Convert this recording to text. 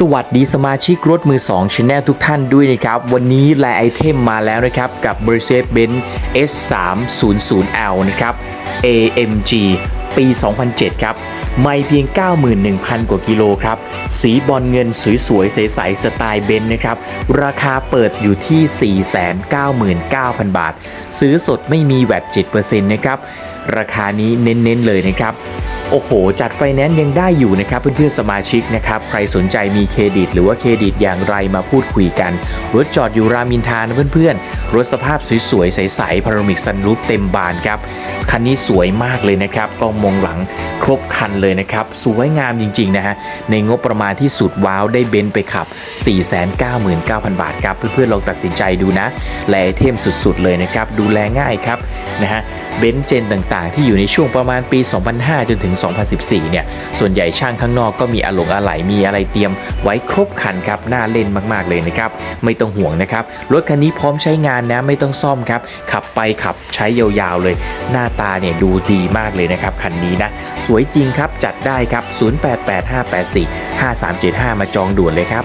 สวัสดีสมาชิกรถมือ2ช anel ทุกท่านด้วยนะครับ วันนี้แลไอเทมมาแล้วนะครับ กับ Mercedes-Benz S300L นะครับ AMG ปี 2007 ครับ ไม่เพียง 91,000 กว่ากิโลครับ สีบอลเงินสวยๆ ใสๆ สไตล์เบนซ์นะครับ ราคาเปิดอยู่ที่ 499,000 บาท ซื้อสดไม่มีแวด7%นะครับ ราคานี้เน้นๆเลยนะครับ โอ้โห จัดไฟแนนซ์ยังได้อยู่นะครับ เพื่อนๆสมาชิกนะครับ ใครสนใจมีเครดิต หรือว่าเครดิตอย่างไรมาพูดคุยกัน รถจอดอยู่รามินทานเพื่อนๆ รถสภาพสวยๆ ใสๆพารามิกซันรูปเต็มบานครับ คันนี้สวยมากเลยนะครับกล้องมองหลังครบคันเลยนะครับ สวยงามจริงๆนะฮะ ในงบประมาณที่สุดว้าวได้เบนซ์ไปขับ 499,000 บาทครับ เพื่อนๆลองตัดสินใจดูนะ แลไอเทมสุดๆ เลยนะครับ ดูแลง่ายครับนะฮะ เบนซ์เจนต่างๆ ที่อยู่ในช่วงประมาณปี 2005 จนถึง2014 เนี่ย ส่วนใหญ่ช่างข้างนอกก็มีอะหลงอะไหล่มีอะไรเตรียมไว้ครบคันครับ น่าเล่นมากๆเลยนะครับ ไม่ต้องห่วงนะครับ รถคันนี้พร้อมใช้งานนะไม่ต้องซ่อมครับ ขับไปขับใช้ยาวๆเลย หน้าตาเนี่ยดูดีมากเลยนะครับคันนี้นะ สวยจริงครับจัดได้ครับ 0885845375 มาจองด่วนเลยครับ